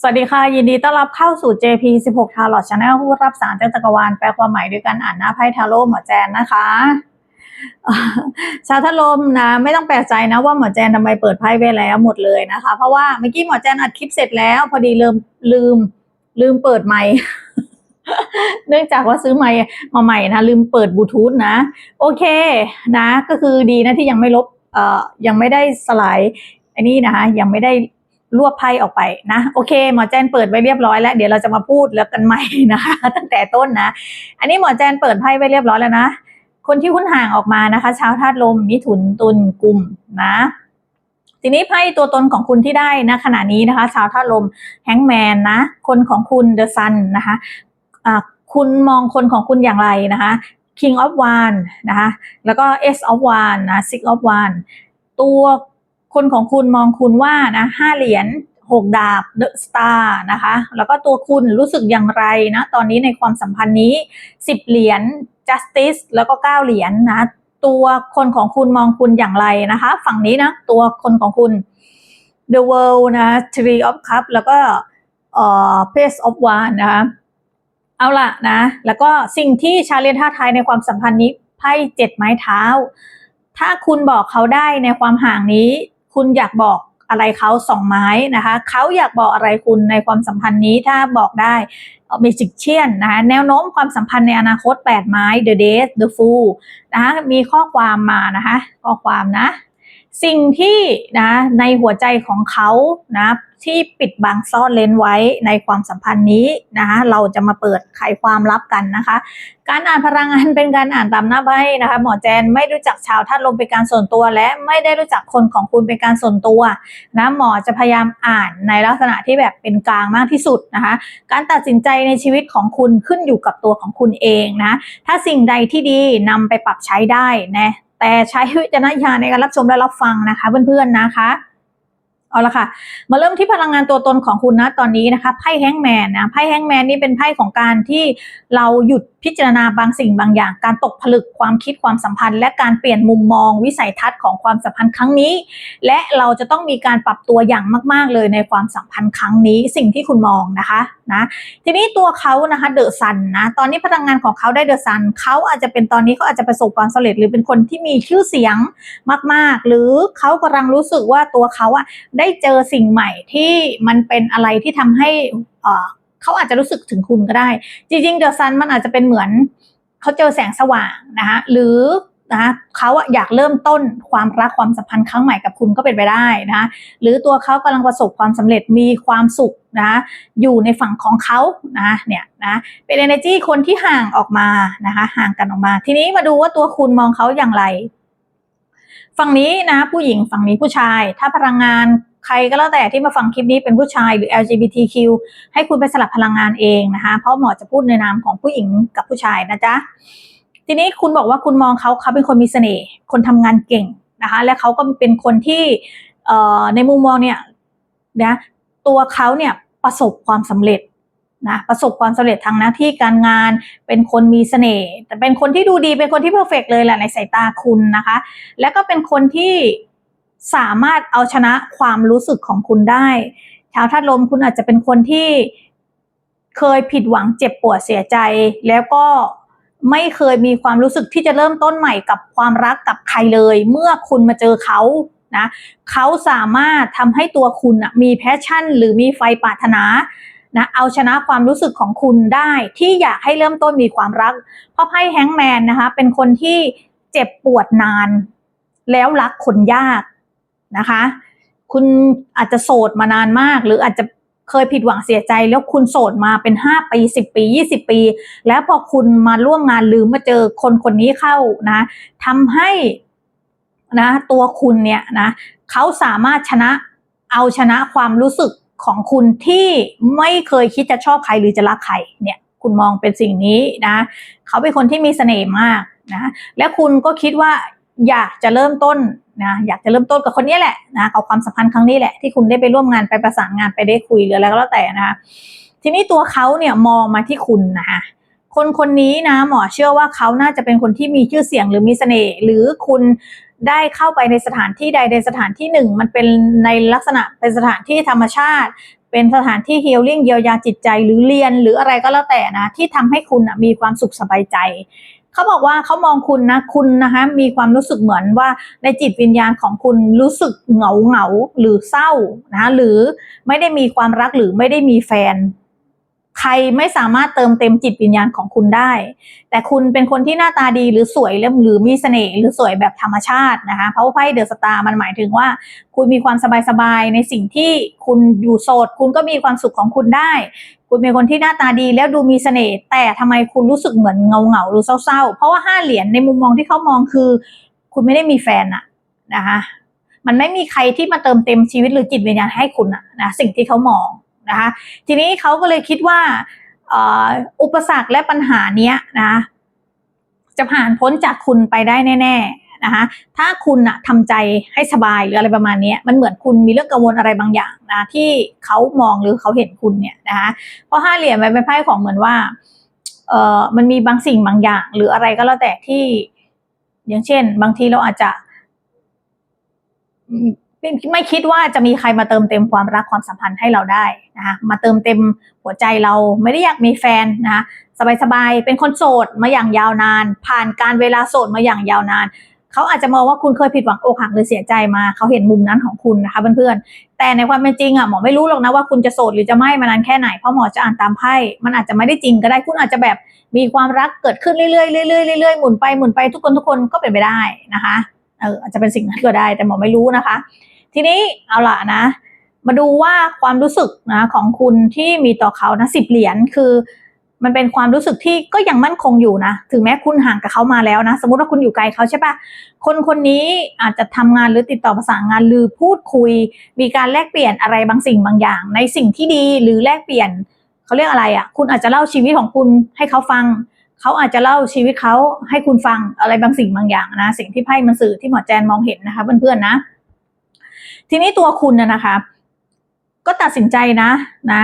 สวัสดีค่ะ ยินดีต้อนรับเข้าสู่ JP 16 t a r o t Channel ผู้รับสารจากจักรวาลแปลความหมายด้วยการอ่านหน้าไพ่ทาโร่หมอแจนนะคะอ่าชาวทะลมนะ ไม่ต้องแปลกใจนะว่าหมอแจนทำไมเปิดไพ่ไปแล้วหมดเลยนะคะ เพราะว่าเมื่อกี้หมอแจนอัดคลิปเสร็จแล้ว พอดีลืมลืมลืมเปิดไมค์เนื่องจากว่าซื้อไมค์มาใหม่นะ ลืมเปิดบลูทูธนะ โอเคนะ ก็คือดีนะที่ยังไม่ลบเอ่อยังไม่ได้สลายอันนี้นะคะยังไม่ได้ รวบไพ่ออกไปนะโอเคหมอแจนเปิดไว้เรียบร้อยแล้ว เดี๋ยวเราจะมาพูดแล้วกันใหม่นะคะตั้งแต่ต้นนะ อันนี้หมอแจนเปิดไพ่ไว้เรียบร้อยแล้วนะคนที่หุ้นห่างออกมานะคะชาวธาตุลมมิถุนตุลกลุ่มนะทีนี้ไพ่ตัวตนของคุณที่ได้นะขณะนี้นะคะ ชาวธาตุลมแฮงแมนนะคนของคุณเดอะซันนะคะอ่าคุณมองคนของคุณอย่างไรนะคะ King of One นะคะแล้วก็ S of One นะ Six of One ตัว คนของคุณมองคุณว่านะห้าเหรียญหกดาบ The Star นะคะ แล้วก็ตัวคุณรู้สึกอย่างไรนะ ตอนนี้ในความสัมพันธ์นี้สิบเหรียญ Justice แล้วก็เก้าเหรียญนะ ตัวคนของคุณมองคุณอย่างไรนะคะ ฝั่งนี้นะ ตัวคนของคุณ The World นะ Three of Cup แล้วก็เอ่อ Page of One นะคะเอาละนะ แล้วก็สิ่งที่ชาเลนท่าทายในความสัมพันธ์นี้ไพ่เจ็ดไม้เท้า ถ้าคุณบอกเขาได้ในความห่างนี้ คุณอยากบอกอะไรเขาสองไม้นะคะเขาอยากบอกอะไรคุณในความสัมพันธ์นี้ถ้าบอกได้มีจิกเชียนนะคะแนวโน้มความสัมพันธ์ในอนาคต 8 ไม้ The Date The Fool นะคะมีข้อความมานะคะข้อความนะ สิ่งที่นะในหัวใจของเขานะที่ปิดบังซ่อนเลนไว้ในความสัมพันธ์นี้นะคะเราจะมาเปิดไขความลับกันนะคะ การอ่านพลังงานเป็นการอ่านตามหน้าไพ่นะคะหมอแจนไม่รู้จักชาวธาตุลมเป็นการส่วนตัว และไม่ได้รู้จักคนของคุณเป็นการส่วนตัวนะหมอจะพยายามอ่านในลักษณะที่แบบเป็นกลางมากที่สุดนะคะ การตัดสินใจในชีวิตของคุณขึ้นอยู่กับตัวของคุณเองนะถ้าสิ่งใดที่ดีนำไปปรับใช้ได้นะ แต่ใช้วิจารณญาณในการรับชมและรับฟังนะคะเพื่อนๆนะคะเอาละค่ะ มาเริ่มที่พลังงานตัวตนของคุณนะตอนนี้นะคะไพ่แฮงแมนนะไพ่แฮงแมนนี่เป็นไพ่ของการที่เราหยุด พิจารณาบางสิ่งบางอย่าง การตกผลึกความคิดความสัมพันธ์ และการเปลี่ยนมุมมองวิสัยทัศน์ของความสัมพันธ์ครั้งนี้ และเราจะต้องมีการปรับตัวอย่างมาก ๆ เลยในความสัมพันธ์ครั้งนี้สิ่งที่คุณมองนะคะนะทีนี้ตัวเขานะคะเดอะซันนะตอนนี้พลังงานของเขาได้เดอะซันเขาอาจจะเป็นตอนนี้เขาอาจจะประสบความสำเร็จหรือเป็นคนที่มีชื่อเสียงมาก ๆ หรือเขากำลังรู้สึกว่าตัวเขาอะได้เจอสิ่งใหม่ที่มันเป็นอะไรที่ทำให้ เขาอาจจะรู้สึกถึงคุณก็ได้ จริงๆเดอะซันมันอาจจะเป็นเหมือนเขาเจอแสงสว่างนะคะหรือนะคะเขาอยากเริ่มต้นความรักความสัมพันธ์ครั้งใหม่กับคุณก็เป็นไปได้นะคะหรือตัวเขากำลังประสบความสำเร็จมีความสุขนะคะอยู่ในฝั่งของเขานะเนี่ยนะเป็น energy คนที่ห่างออกมานะคะห่างกันออกมา ทีนี้มาดูว่าตัวคุณมองเขาอย่างไร ฝั่งนี้นะผู้หญิงฝั่งนี้ผู้ชาย ถ้าพลังงาน ใครก็แล้วแต่ที่มาฟังคลิปนี้เป็นผู้ชายหรือ LGBTQ ให้คุณไปสลับพลังงานเองนะคะ เพราะหมอจะพูดในนามของผู้หญิงกับผู้ชายนะจ๊ะ ทีนี้คุณบอกว่าคุณมองเขาเขาเป็นคนมีเสน่ห์ คนทำงานเก่งนะคะ และเขาก็เป็นคนที่ในมุมมองเนี่ยนะตัวเขาเนี่ยประสบความสำเร็จนะประสบความสำเร็จทางหน้าที่การงานเป็นคนมีเสน่ห์แต่เป็นคนที่ดูดีเป็นคนที่เพอร์เฟกเลยแหละในสายตาคุณนะคะ และก็เป็นคนที่ สามารถเอาชนะความรู้สึกของคุณได้ ชาวธาตุลมคุณอาจจะเป็นคนที่เคยผิดหวังเจ็บปวดเสียใจ แล้วก็ไม่เคยมีความรู้สึกที่จะเริ่มต้นใหม่กับความรักกับใครเลย เมื่อคุณมาเจอเขานะเขาสามารถทำให้ตัวคุณนะมีแพชชั่น หรือมีไฟปรารถนานะเอาชนะความรู้สึกของคุณได้ที่อยากให้เริ่มต้นมีความรัก เพราะไพ่แฮงแมนนะคะเป็นคนที่เจ็บปวดนาน แล้วรักคนยาก นะคะ คุณอาจจะโสดมานานมาก หรืออาจจะเคยผิดหวังเสียใจ แล้วคุณโสดมาเป็น 5 ปี 10 ปี 20 ปี แล้วพอคุณมาร่วมงานหรือมาเจอคนคนนี้เข้านะทำให้นะตัวคุณเนี่ยนะเขาสามารถชนะเอาชนะความรู้สึกของคุณที่ไม่เคยคิดจะชอบใครหรือจะรักใครเนี่ยคุณมองเป็นสิ่งนี้นะ เขาเป็นคนที่มีเสน่ห์มากนะ และคุณก็คิดว่า อยากจะเริ่มต้นนะอยากจะเริ่มต้นกับคนนี้แหละนะกับความสัมพันธ์ครั้งนี้แหละที่คุณได้ไปร่วมงานไปประสานงานไปได้คุยหรืออะไรก็แล้วแต่นะคะทีนี้ตัวเขาเนี่ยมองมาที่คุณนะคะคนคนนี้นะหมอเชื่อว่าเขาน่าจะเป็นคนที่มีชื่อเสียงหรือมีเสน่ห์หรือคุณได้เข้าไปในสถานที่ใดในสถานที่หนึ่ง มันเป็นในลักษณะเป็นสถานที่ธรรมชาติ เป็นสถานที่ฮีลลิ่งเยียวยาจิตใจหรือเรียนหรืออะไรก็แล้วแต่นะที่ทำให้คุณนะมีความสุขสบายใจ เขาบอกว่าเขามองคุณนะคุณนะคะมีความรู้สึกเหมือนว่าในจิตวิญญาณของคุณรู้สึกเหงาเหงาหรือเศร้านะหรือไม่ได้มีความรักหรือไม่ได้มีแฟน ใครไม่สามารถเติมเต็มจิตวิญญาณของคุณได้ แต่คุณเป็นคนที่หน้าตาดีหรือสวยหรือมีเสน่ห์หรือสวยแบบธรรมชาตินะคะเพราะว่าไพ่เดอะสตาร์มันหมายถึงว่า คุณมีความสบายๆในสิ่งที่คุณอยู่โสด คุณก็มีความสุขของคุณได้ คุณเป็นคนที่หน้าตาดีแล้วดูมีเสน่ห์แต่ทำไมคุณรู้สึกเหมือนเงาเงาหรือเศร้าๆ เพราะว่าห้าเหรียญในมุมมองที่เขามองคือ คุณไม่ได้มีแฟนอะนะคะมันไม่มีใครที่มาเติมเต็มชีวิตหรือจิตวิญญาณให้คุณอะนะสิ่งที่เขามองนะคะทีนี้เขาก็เลยคิดว่าอุปสรรคและปัญหาเนี้ยนะจะผ่านพ้นจากคุณไปได้แน่ ๆ นะคะถ้าคุณอะทำใจให้สบายหรืออะไรประมาณนี้มันเหมือนคุณมีเรื่องกังวลอะไรบางอย่างนะที่เขามองหรือเขาเห็นคุณเนี่ยนะคะเพราะห้าเหรียญมันเป็นไพ่ของเหมือนว่าเอ่อมันมีบางสิ่งบางอย่าง หรืออะไรก็แล้วแต่ที่ อย่างเช่น บางทีเราอาจจะไม่ไม่คิดว่าจะมีใครมาเติมเต็มความรักความสัมพันธ์ให้เราได้นะคะมาเติมเต็มหัวใจเราไม่ได้อยากมีแฟนนะคะสบายๆ เป็นคนโสดมาอย่างยาวนาน ผ่านการเวลาโสดมาอย่างยาวนาน เขาอาจจะมองว่าคุณเคยผิดหวังอกหักหรือเสียใจมา เขาเห็นมุมนั้นของคุณนะคะเพื่อนๆ แต่ในความเป็นจริงอะหมอไม่รู้หรอกนะว่าคุณจะโสดหรือจะไม่มานานแค่ไหน เพราะหมอจะอ่านตามไพ่ มันอาจจะไม่ได้จริงก็ได้คุณอาจจะแบบมีความรักเกิดขึ้นเรื่อยๆเรื่อยๆเรื่อยๆหมุนไปหมุนไปทุกคนทุกคนก็เป็นไปได้นะคะ เอออาจจะเป็นสิ่งนั้นก็ได้ แต่หมอไม่รู้นะคะ ทีนี้เอาล่ะนะ มาดูว่าความรู้สึกนะของคุณที่มีต่อเขานะสิบเหรียญคือ มันเป็นความรู้สึกที่ก็ยังมั่นคงอยู่นะ ถึงแม้คุณห่างกับเขามาแล้วนะ สมมติว่าคุณอยู่ไกลเขาใช่ปะคนคนนี้อาจจะทำงานหรือติดต่อประสานงานหรือพูดคุย มีการแลกเปลี่ยนอะไรบางสิ่งบางอย่าง ในสิ่งที่ดีหรือแลกเปลี่ยนเขาเรียกอะไรอะ่ะ คุณอาจจะเล่าชีวิตของคุณให้เขาฟัง เขาอาจจะเล่าชีวิตเขาให้คุณฟังอะไรบางสิ่งบางอย่างนะ สิ่งที่ไพ่มันสื่อที่หมอแจนมองเห็นนะคะเพื่อนๆนะ ทีนี้ตัวคุณนะคะ ก็ตัดสินใจนะนะ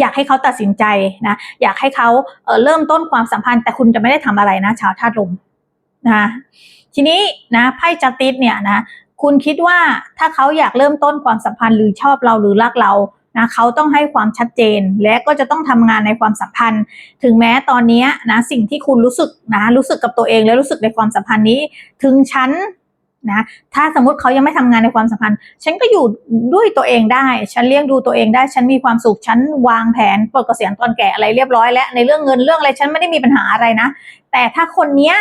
อยากให้เขาตัดสินใจนะอยากให้เขาเเริ่มต้นความสัมพันธ์ แต่คุณจะไม่ได้ทำอะไรนะ ชาวธาตุลมนะทีนี้นะไพ่จัติสเนี่ยนะคุณคิดว่าถ้าเขาอยากเริ่มต้นความสัมพันธ์หรือชอบเราหรือรักเรานะเขาต้องให้ความชัดเจนและก็จะต้องทำงานในความสัมพันธ์ ถึงแม้ตอนนี้นะสิ่งที่คุณรู้สึกนะรู้สึกกับตัวเองและรู้สึกในความสัมพันธ์นี้ ถึงฉัน นะถ้าสมมติเขายังไม่ทำงานในความสัมพันธ์ ฉันก็อยู่ด้วยตัวเองได้ ฉันเลี้ยงดูตัวเองได้ ฉันมีความสุข ฉันวางแผนปลดเกษียณตอนแก่อะไรเรียบร้อยแล้ว ในเรื่องเงินเรื่องอะไรฉันไม่ได้มีปัญหาอะไรนะ แต่ถ้าคนเนี้ย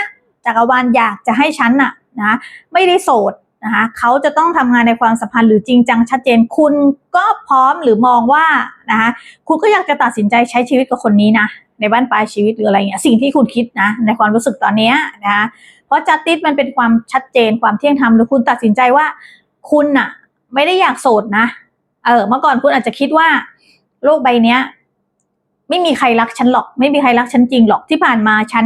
จักรวาลอยากจะให้ฉันน่ะนะไม่ได้โสดนะคะเขาจะต้องทำงานในความสัมพันธ์หรือจริงจังชัดเจนคุณก็พร้อมหรือมองว่านะคะคุณก็อยากจะตัดสินใจใช้ชีวิตกับคนนี้นะในบ้านปลายชีวิตหรืออะไรเงี้ยสิ่งที่คุณคิดนะในความรู้สึกตอนนี้นะคะ ราะจัดติสมันเป็นความชัดเจนความเที่ยงธรรมหรือคุณตัดสินใจว่า คุณน่ะ ไม่ได้อยากโสดนะ เออ เมื่อก่อนคุณอาจจะคิดว่า โลกใบเนี้ย ไม่มีใครรักฉันหรอก ไม่มีใครรักฉันจริงหรอกที่ผ่านมาฉัน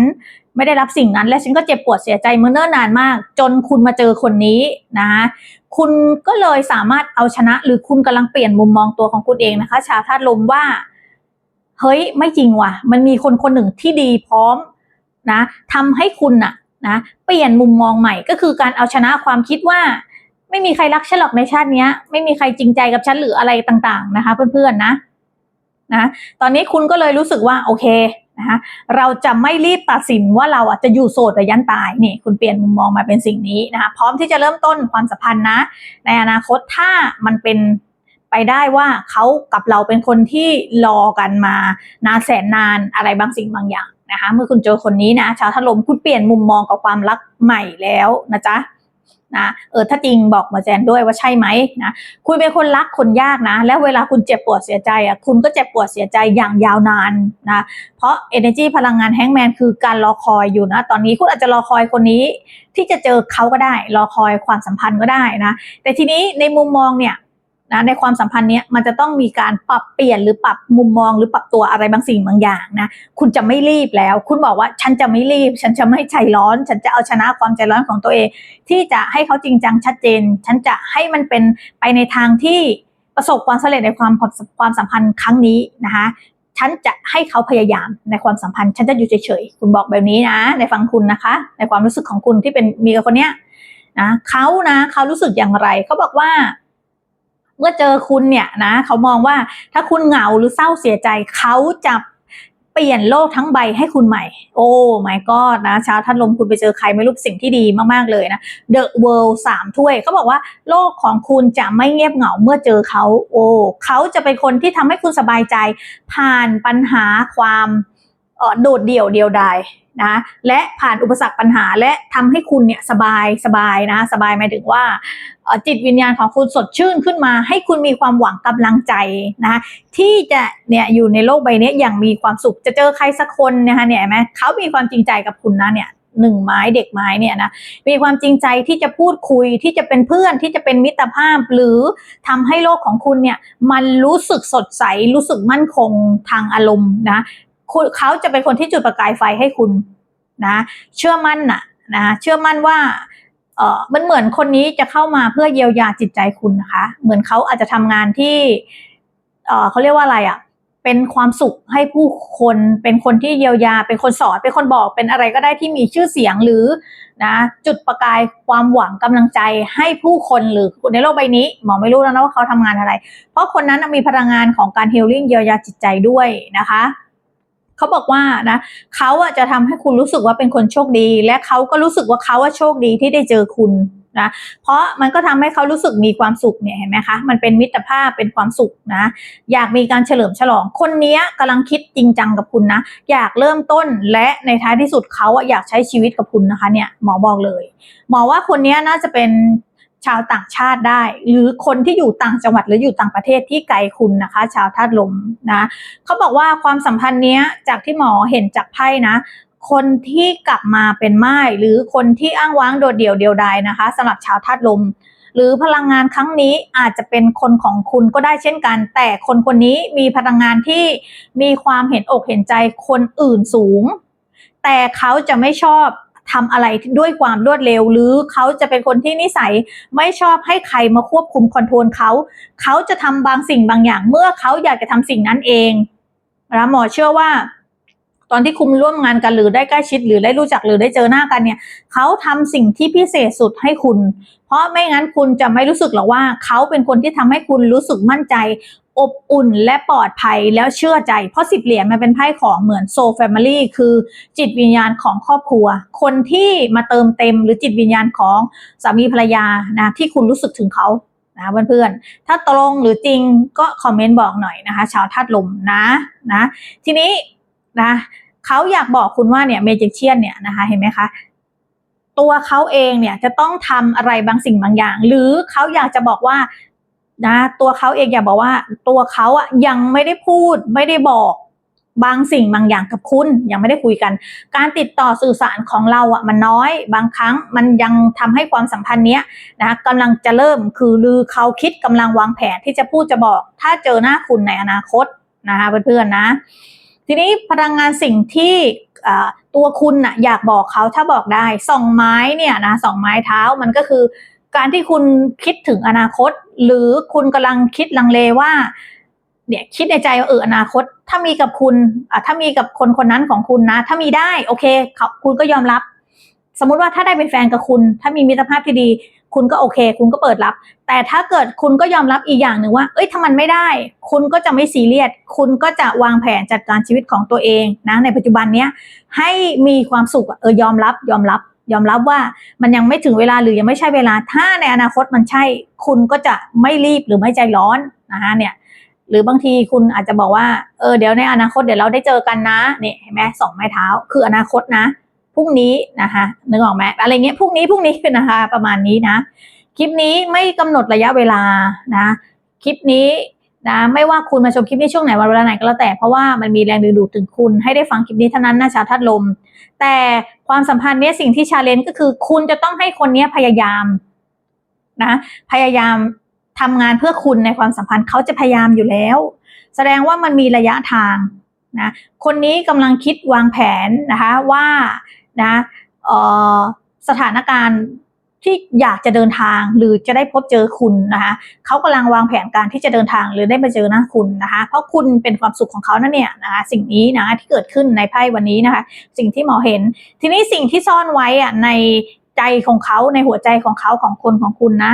ไม่ได้รับสิ่งนั้น และฉันก็เจ็บปวดเสียใจเมื่อเนิ่นนานมาก จนคุณมาเจอคนนี้นะคุณก็เลยสามารถเอาชนะ หรือคุณกำลังเปลี่ยนมุมมองตัวของคุณเองนะคะ ชาวธาตุลมว่า เฮ้ยไม่จริงว่ะ มันมีคนคนหนึ่งที่ดีพร้อมนะทำให้คุณน่ะ นะเปลี่ยนมุมมองใหม่ก็คือการเอาชนะความคิดว่า ไม่มีใครรักฉันหรอกในชาตินี้ไม่มีใครจริงใจกับฉันหรืออะไรต่างๆนะคะ เพื่อนๆนะนะตอนนี้คุณก็เลยรู้สึกว่าโอเคนะคะเราจะไม่รีบตัดสินว่าเราอะจะอยู่โสดหรือยันตายนี่คุณเปลี่ยนมุมมองมาเป็นสิ่งนี้นะคะพร้อมที่จะเริ่มต้นความสัมพันธ์นะ ในอนาคตถ้ามันเป็นไปได้ว่าเขากับเราเป็นคนที่รอกันมานานแสนนานอะไรบางสิ่งบางอย่าง นะคะเมื่อคุณเจอคนนี้นะชาวถล่มคุณเปลี่ยนมุมมองกับความรักใหม่แล้วนะจ๊ะนะเออถ้าจริงบอกมาแจนด้วยว่าใช่ไหมนะคุณเป็นคนรักคนยากนะ แล้วเวลาคุณเจ็บปวดเสียใจอะคุณก็เจ็บปวดเสียใจอย่างยาวนานนะเพราะ energy พลังงานแฮงแมนคือการรอคอยอยู่นะ ตอนนี้คุณอาจจะรอคอยคนนี้ ที่จะเจอเขาก็ได้ รอคอยความสัมพันธ์ก็ได้นะ แต่ทีนี้ในมุมมองเนี่ย นะในความสัมพันธ์เนี้ยมันจะต้องมีการปรับเปลี่ยนหรือปรับมุมมองหรือปรับตัวอะไรบางสิ่งบางอย่างนะคุณจะไม่รีบแล้ว คุณบอกว่าฉันจะไม่รีบ ฉันจะไม่ใจร้อน ฉันจะเอาชนะความใจร้อนของตัวเอง ที่จะให้เขาจริงจังชัดเจน ฉันจะให้มันเป็นไปในทางที่ประสบความสำเร็จในความความสัมพันธ์ครั้งนี้นะคะฉันจะให้เขาพยายามในความสัมพันธ์ ฉันจะอยู่เฉยๆ คุณบอกแบบนี้นะ ในฟังคุณนะคะ ในความรู้สึกของคุณที่เป็นมีกับคนเนี้ยนะเขานะเขารู้สึกอย่างไรเขาบอกว่า เมื่อเจอคุณเนี่ยนะเขามองว่าถ้าคุณเหงาหรือเศร้าเสียใจเขาจะเปลี่ยนโลกทั้งใบให้คุณใหม่ โอ้ไม่ก็นะชาวท่านลมคุณไปเจอใครไม่รู้สิ่งที่ดีมาก ๆ เลยนะ The World สามถ้วยเขาบอกว่าโลกของคุณจะไม่เงียบเหงาเมื่อเจอเขา โอ้เขาจะเป็นคนที่ทำให้คุณสบายใจ ผ่านปัญหาความเออโดดเดี่ยวเดียวดาย นะและผ่านอุปสรรคปัญหาและทำให้คุณเนี่ยสบายสบายนะสบายหมายถึงว่าจิตวิญญาณของคุณสดชื่นขึ้นมา ให้คุณมีความหวังกำลังใจนะที่จะเนี่ยอยู่ในโลกใบนี้อย่างมีความสุขจะเจอใครสักคนนะคะเนี่ยไหมเขามีความจริงใจกับคุณนะเนี่ยหนึ่งไม้เด็กไม้เนี่ยนะมีความจริงใจที่จะพูดคุยที่จะเป็นเพื่อนที่จะเป็นมิตรภาพ หรือทำให้โลกของคุณเนี่ยมันรู้สึกสดใสรู้สึกมั่นคงทางอารมณ์นะ คุณเขาจะเป็นคนที่จุดประกายไฟให้คุณนะ เชื่อมั่นน่ะนะเชื่อมั่นว่าเออมันเหมือนคนนี้จะเข้ามาเพื่อเยียวยาจิตใจคุณนะคะ เหมือนเขาอาจจะทำงานที่เออเขาเรียกว่าอะไรอะ่ะ เป็นความสุขให้ผู้คน เป็นคนที่เยียวยา เป็นคนสอน เป็นคนบอก เป็นอะไรก็ได้ที่มีชื่อเสียงหรือนะจุดประกายความหวังกำลังใจให้ผู้คนหรือในโลกใบนี้หมอไม่รู้แล้วนะว่าเขาทำงานอะไร เพราะคนนั้นมีพลังงานของการฮีลลิ่งเยียวยาจิตใจด้วยนะคะ เขาบอกว่านะเขาอะจะทำให้คุณรู้สึกว่าเป็นคนโชคดี และเขาก็รู้สึกว่าเขาอะโชคดีที่ได้เจอคุณนะเพราะมันก็ทำให้เขารู้สึกมีความสุขเนี่ยเห็นไหมคะมันเป็นมิตรภาพเป็นความสุขนะ อยากมีการเฉลิมฉลอง คนเนี้ยกำลังคิดจริงจังกับคุณนะ อยากเริ่มต้นและในท้ายที่สุดเขาอะอยากใช้ชีวิตกับคุณนะคะเนี่ยหมอบอกเลย หมอว่าคนเนี้ยน่าจะเป็น ชาวต่างชาติได้ หรือคนที่อยู่ต่างจังหวัดหรืออยู่ต่างประเทศที่ไกลคุณนะคะ ชาวธาตุลมนะเขาบอกว่าความสัมพันธ์เนี้ยจากที่หมอเห็นจากไพ่นะ คนที่กลับมาเป็นไม้หรือคนที่อ้างว้างโดดเดี่ยวเดียวดายนะคะสำหรับชาวธาตุลม หรือพลังงานครั้งนี้อาจจะเป็นคนของคุณก็ได้เช่นกัน แต่คนคนนี้มีพลังงานที่มีความเห็นอกเห็นใจคนอื่นสูง แต่เขาจะไม่ชอบ ทำอะไรด้วยความรวดเร็ว หรือเขาจะเป็นคนที่นิสัยไม่ชอบให้ใครมาควบคุมคอนโทรลเขา เขาจะทำบางสิ่งบางอย่างเมื่อเขาอยากจะทำสิ่งนั้นเองนะหมอเชื่อว่า ตอนที่คุณร่วมงานกันหรือได้ใกล้ชิดหรือได้รู้จักหรือได้เจอหน้ากันเนี่ยเขาทำสิ่งที่พิเศษสุดให้คุณ เพราะไม่งั้นคุณจะไม่รู้สึกหรอกว่า เขาเป็นคนที่ทำให้คุณรู้สึกมั่นใจ อบอุ่นและปลอดภัยแล้วเชื่อใจ เพราะสิบเหรียญมันเป็นไพ่ของเหมือนโซแฟมิลี่คือจิตวิญญาณของครอบครัว คนที่มาเติมเต็มหรือจิตวิญญาณของสามีภรรยานะที่คุณรู้สึกถึงเขานะเพื่อนๆ ถ้าตรงหรือจริงก็คอมเมนต์บอกหน่อยนะคะ ชาวธาตุลมนะนะทีนี้นะเขาอยากบอกคุณว่าเนี่ยเมจิกเชียนเนี่ยนะคะเห็นไหมคะตัวเขาเองเนี่ยจะต้องทำอะไรบางสิ่งบางอย่าง หรือเขาอยากจะบอกว่า นะ ตัวเขาเองอย่าบอกว่า ตัวเขาอะยังไม่ได้พูดไม่ได้บอกบางสิ่งบางอย่างกับคุณยังไม่ได้คุยกัน การติดต่อสื่อสารของเราอะมันน้อยบางครั้งมันยังทำให้ความสัมพันธ์เนี้ยนะกำลังจะเริ่มคือลือเขาคิดกำลังวางแผนที่จะพูดจะบอก ถ้าเจอหน้าคุณในอนาคตนะคะเพื่อนๆนะ ทีนี้พลังงานสิ่งที่ตัวคุณน่ะอยากบอกเขาถ้าบอกได้สองไม้เนี่ยนะสองไม้เท้ามันก็คือ การที่คุณคิดถึงอนาคต หรือคุณกำลังคิดลังเลว่า เนี่ยคิดในใจว่าเอออนาคต ถ้ามีกับคุณอะถ้ามีกับคนคนนั้นของคุณนะ ถ้ามีได้โอเคคุณก็ยอมรับ สมมุติว่าถ้าได้เป็นแฟนกับคุณ ถ้ามีมิตรภาพที่ดี คุณก็โอเค คุณก็เปิดรับ แต่ถ้าเกิดคุณก็ยอมรับอีกอย่างหนึ่งว่า เอ้ยถ้ามันไม่ได้ คุณก็จะไม่ซีเรียสคุณก็จะวางแผนจัดการชีวิตของตัวเองนะในปัจจุบันเนี้ยให้มีความสุขเออยอมรับยอมรับ ยอมรับว่ามันยังไม่ถึงเวลาหรือยังไม่ใช่เวลา ถ้าในอนาคตมันใช่ คุณก็จะไม่รีบหรือไม่ใจร้อนนะคะเนี่ย หรือบางทีคุณอาจจะบอกว่า เออเดี๋ยวในอนาคตเดี๋ยวเราได้เจอกันนะเนี่ยเห็นไหมสองไม้เท้า คืออนาคตนะพรุ่งนี้นะคะนึกออกไหมอะไรเงี้ยพรุ่งนี้พรุ่งนี้นะคะ ประมาณนี้นะ คลิปนี้ไม่กำหนดระยะเวลานะ คลิปนี้ นะไม่ว่าคุณมาชมคลิปนี้ช่วงไหนวันเวลาไหนก็แล้วแต่เพราะว่ามันมีแรงดึงดูดถึงคุณให้ได้ฟังคลิปนี้เท่านั้นนะชาวทัดลม แต่ความสัมพันธ์เนี้ยสิ่งที่ชาเลนจ์ก็คือคุณจะต้องให้คนนี้พยายามนะพยายามทำงานเพื่อคุณในความสัมพันธ์เขาจะพยายามอยู่แล้ว แสดงว่ามันมีระยะทางนะคนนี้กำลังคิดวางแผนนะคะว่านะสถานการณ์ ที่อยากจะเดินทางหรือจะได้พบเจอคุณนะคะเขากำลังวางแผนการที่จะเดินทางหรือได้มาเจอหน้าคุณนะคะ เพราะคุณเป็นความสุขของเขานั่นเนี่ยนะคะสิ่งนี้นะที่เกิดขึ้นในไพ่วันนี้นะคะ สิ่งที่หมอเห็น ทีนี้สิ่งที่ซ่อนไว้อะในใจของเขาในหัวใจของเขาของคนของคุณนะ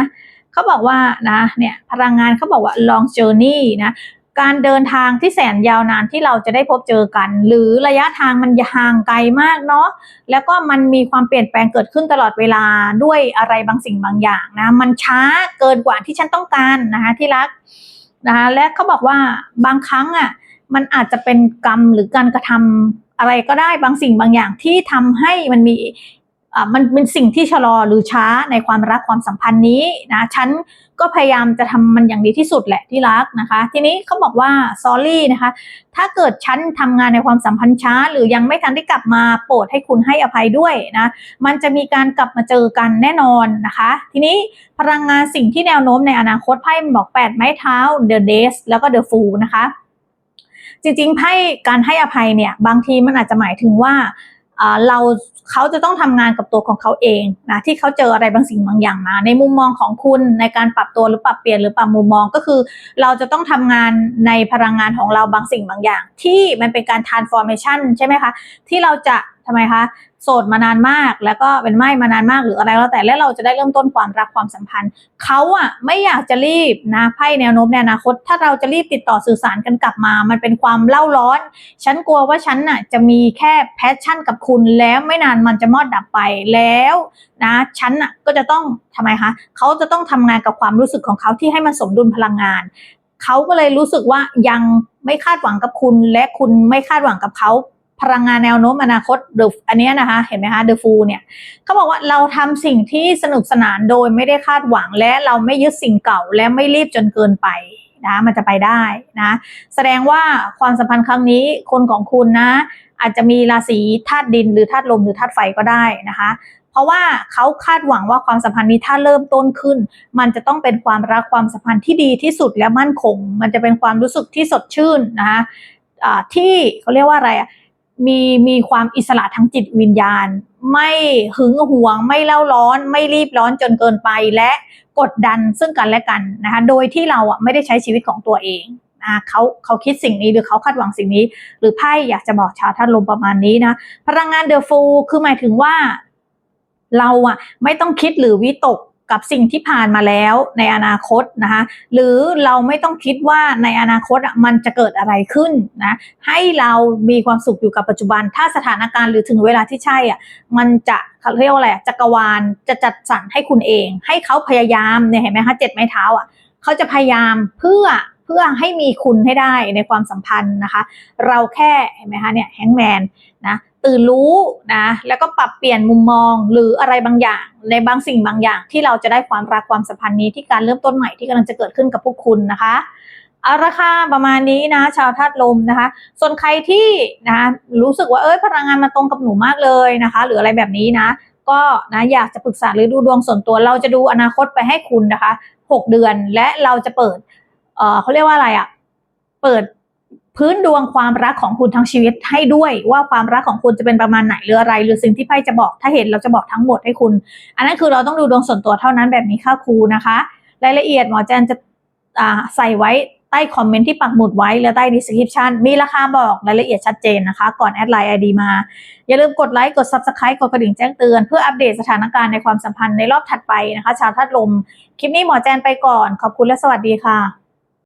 เขาบอกว่านะเนี่ยพลังงานเขาบอกว่า long journey นะ การเดินทางที่แสนยาวนานที่เราจะได้พบเจอกัน หรือระยะทางมันห่างไกลมากเนาะแล้วก็มันมีความเปลี่ยนแปลงเกิดขึ้นตลอดเวลาด้วยอะไรบางสิ่งบางอย่างนะมันช้าเกินกว่าที่ฉันต้องการนะคะที่รักนะคะและเขาบอกว่าบางครั้งอะมันอาจจะเป็นกรรมหรือการกระทำอะไรก็ได้บางสิ่งบางอย่างที่ทำให้มันมี มันเป็นสิ่งที่ชะลอหรือช้าในความรักความสัมพันธ์นี้นะฉันก็พยายามจะทำมันอย่างดีที่สุดแหละที่รักนะคะ ทีนี้เขาบอกว่า sorry นะคะ ถ้าเกิดฉันทำงานในความสัมพันธ์ช้า หรือยังไม่ทันได้กลับมาโปรดให้คุณให้อภัยด้วยนะมันจะมีการกลับมาเจอกันแน่นอนนะคะ ทีนี้พลังงานสิ่งที่แนวโน้มในอนาคตไพ่บอก8ไม้เท้า the days แล้วก็ the fool นะคะจริงๆไพ่การให้อภัยเนี่ย บางทีมันอาจจะหมายถึงว่า เราเขาจะต้องทำงานกับตัวของเขาเองนะที่เขาเจออะไรบางสิ่งบางอย่างมา ในมุมมองของคุณในการปรับตัวหรือปรับเปลี่ยนหรือปรับมุมมองก็คือ เราจะต้องทำงานในพลังงานของเราบางสิ่งบางอย่าง ที่มันเป็นการ transformation ใช่ไหมคะ ที่เราจะทำไมคะ โสดมานานมาก แล้วก็เป็นไม้มานานมากหรืออะไรแล้วแต่แล้วเราจะได้เริ่มต้นความรักความสัมพันธ์เขาอะไม่อยากจะรีบนะไพ่แนวโน้มในอนาคต ถ้าเราจะรีบติดต่อสื่อสารกันกลับมา มันเป็นความเล่าร้อน ฉันกลัวว่าฉันน่ะจะมีแค่แพชชั่นกับคุณ แล้วไม่นานมันจะมอดดับไปแล้วนะฉันน่ะก็จะต้องทำไมคะเขาจะต้องทำงานกับความรู้สึกของเขาที่ให้มันสมดุลพลังงานเขาก็เลยรู้สึกว่ายังไม่คาดหวังกับคุณ และคุณไม่คาดหวังกับเขา พลังงานแนวโน้มอนาคต The อันนี้นะคะ เห็นไหมคะ The Fool เนี่ยเขาบอกว่าเราทำสิ่งที่สนุกสนานโดยไม่ได้คาดหวังและเราไม่ยึดสิ่งเก่าและไม่รีบจนเกินไปนะมันจะไปได้นะ แสดงว่าความสัมพันธ์ครั้งนี้คนของคุณนะ อาจจะมีราศีธาตุดินหรือธาตุลมหรือธาตุไฟก็ได้นะคะ เพราะว่าเขาคาดหวังว่าความสัมพันธ์นี้ถ้าเริ่มต้นขึ้น มันจะต้องเป็นความรักความสัมพันธ์ที่ดีที่สุดและมั่นคง มันจะเป็นความรู้สึกที่สดชื่นนะคะที่เขาเรียกว่าอะไรอะ มีมีความอิสระทางจิตวิญญาณ ไม่หึงหวง ไม่เล่าร้อน ไม่รีบร้อนจนเกินไปและกดดันซึ่งกันและกันนะคะโดยที่เราอะไม่ได้ใช้ชีวิตของตัวเองนะเขาเขาคิดสิ่งนี้หรือเขาคาดหวังสิ่งนี้ หรือไพ่อยากจะบอกชาวท่านลมประมาณนี้นะพลังงานเดอะฟูคือหมายถึงว่า เราอะไม่ต้องคิดหรือวิตก กับสิ่งที่ผ่านมาแล้วในอนาคตนะคะหรือเราไม่ต้องคิดว่าในอนาคตมันจะเกิดอะไรขึ้นนะให้เรามีความสุขอยู่กับปัจจุบัน ถ้าสถานการณ์หรือถึงเวลาที่ใช่อะมันจะเขาเรียกว่าอะไรจักรวาลจะจัดสรรให้คุณเอง ให้เขาพยายามเนี่ยเห็นไหมคะเจ็ดไม้เท้าอะเขาจะพยายามเพื่อเพื่อให้มีคุณให้ได้ในความสัมพันธ์นะคะ เราแค่เห็นไหมคะเนี่ยแฮงแมนนะ ตื่นรู้นะแล้วก็ปรับเปลี่ยนมุมมองหรืออะไรบางอย่าง ในบางสิ่งบางอย่าง ที่เราจะได้ความรักความสัมพันธ์นี้ที่การเริ่มต้นใหม่ที่กำลังจะเกิดขึ้นกับพวกคุณนะคะเอาราคาประมาณนี้นะ ชาวธาตุลมนะคะ ส่วนใครที่นะรู้สึกว่าเอ้ยพลังงานมาตรงกับหนูมากเลยนะคะ หรืออะไรแบบนี้นะ ก็นะอยากจะปรึกษาหรือดูดวงส่วนตัวเราจะดูอนาคตไปให้คุณนะคะหกเดือนและเราจะเปิดเออเขาเรียกว่าอะไรอะ่ะ เปิด พื้นดวงความรักของคุณทั้งชีวิตให้ด้วยว่าความรักของคุณจะเป็นประมาณไหนหรืออะไร หรือสิ่งที่ไพ่จะบอกถ้าเห็นเราจะบอกทั้งหมดให้คุณ อันนั้นคือเราต้องดูดวงส่วนตัวเท่านั้นแบบนี้ค่าครูนะคะ รายละเอียดหมอแจนจะใส่ไว้ใต้คอมเมนต์ที่ปักหมุดไว้และใต้ description มีราคาบอกรายละเอียดชัดเจนนะคะ ก่อนแอดไลน์ ID มา อย่าลืมกดไลค์กด subscribe กดกระดิ่งแจ้งเตือนเพื่ออัปเดตสถานการณ์ในความสัมพันธ์ในรอบถัดไปนะคะ ชาวธาตุลม คลิปนี้หมอแจนไปก่อน ขอบคุณและสวัสดีค่ะ